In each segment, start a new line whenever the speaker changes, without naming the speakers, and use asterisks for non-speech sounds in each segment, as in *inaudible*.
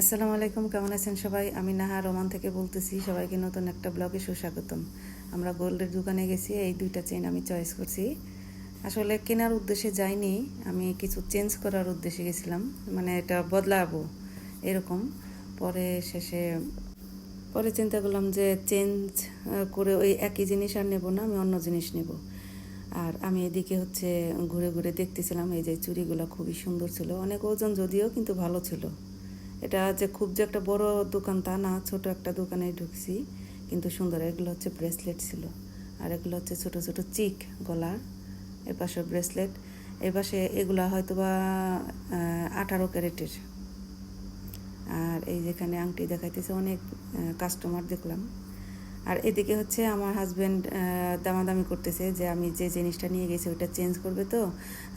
আসসালামু আলাইকুম, কেমন আছেন সবাই? আমি নাহা রোমান থেকে বলতেছি, সবাইকে নতুন একটা ব্লগে সুস্বাগতম। আমরা গোল্ডের দোকানে গেছি, এই দুইটা চেন আমি চয়েস করছি। আসলে কেনার উদ্দেশ্যে যাইনি, আমি কিছু চেঞ্জ করার উদ্দেশ্যে গেছিলাম। মানে এটা বদলাবো, এরকম। পরে শেষে, পরে চিন্তা করলাম যে চেঞ্জ করে ওই একই জিনিস আর নেব না, আমি অন্য জিনিস নেব। আর আমি এদিকে হচ্ছে ঘুরে ঘুরে দেখতেছিলাম, এই যে চুড়িগুলো খুবই সুন্দর ছিল। অনেক ওজন যদিও, কিন্তু ভালো ছিল। এটা যে খুব যে একটা বড় দোকান তা না, ছোট একটা দোকানে ঢুকছি। কিন্তু সুন্দর, এগুলো হচ্ছে ব্রেসলেট ছিল। আর এগুলো হচ্ছে ছোট ছোট চিক গলার এ পাশে ব্রেসলেট এ পাশে এগুলা হয়তো বা আঠারো ক্যারেটের। আর এই যেখানে আংটি দেখাইতেছে, অনেক কাস্টমার দেখলাম। আর এদিকে হচ্ছে আমার হাজব্যান্ড দামাদামি করতেছে যে আমি যে জিনিসটা নিয়ে গেছি ওটা চেঞ্জ করবে তো।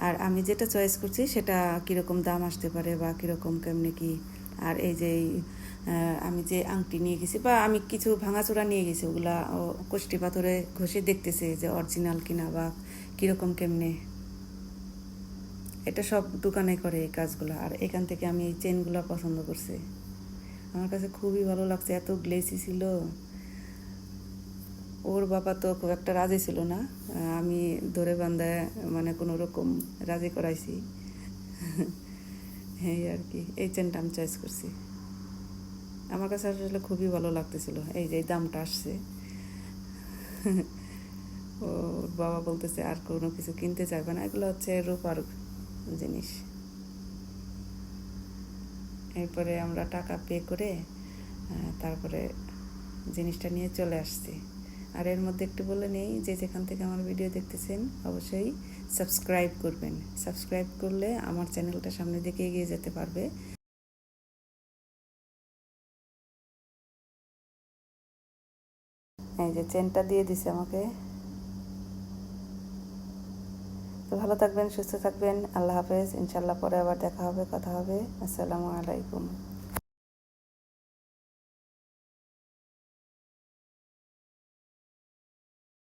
আর আমি যেটা চয়েস করছি, সেটা কীরকম দাম আসতে পারে বা কীরকম কেমনে কি আর এই যে আমি যে আংটি নিয়ে গেছি বা আমি কিছু ভাঙাচোরা নিয়ে গেছি, ওগুলা কোষ্টি পাথরে ঘষে দেখতেছে যে অরিজিনাল কিনা বা কীরকম কেমনে। এটা সব দোকানে করে এই কাজগুলো, আর এখান থেকে আমি এই চেনগুলো পছন্দ করছি। আমার কাছে খুবই ভালো লাগছে, এত গ্লেসি ছিল। ওর বাবা তো খুব একটা রাজি ছিল না আমি ধরে বান্ধায় মানে কোনো রকম রাজি করাইছি। *laughs* এই আর কি। এই চেনটা আমি চয়েস করছি। আমার কাছে আসলে খুবই ভালো লাগতেছিল। এই যে দামটা আসছে। ওর বাবা বলতেছে, আর কোনো কিছু কিনতে চাইবে না। এগুলো হচ্ছে রূপার জিনিস। এরপরে আমরা টাকা পে করে তারপরে জিনিসটা নিয়ে চলে আসছি। আর এর মধ্যে একটু বলে নেই যে যেখান থেকে আমার ভিডিও দেখতেছেন, অবশ্যই সাবস্ক্রাইব করবেন। সাবস্ক্রাইব করলে আমার চ্যানেলটা সামনের দিকে এগিয়ে যেতে পারবে। এই যে চেনটা দিয়ে দিছে আমাকে। তো ভালো থাকবেন, সুস্থ থাকবেন। আল্লাহ হাফেজ। ইনশাল্লাহ পরে আবার দেখা হবে, কথা হবে। আসসালামু আলাইকুম।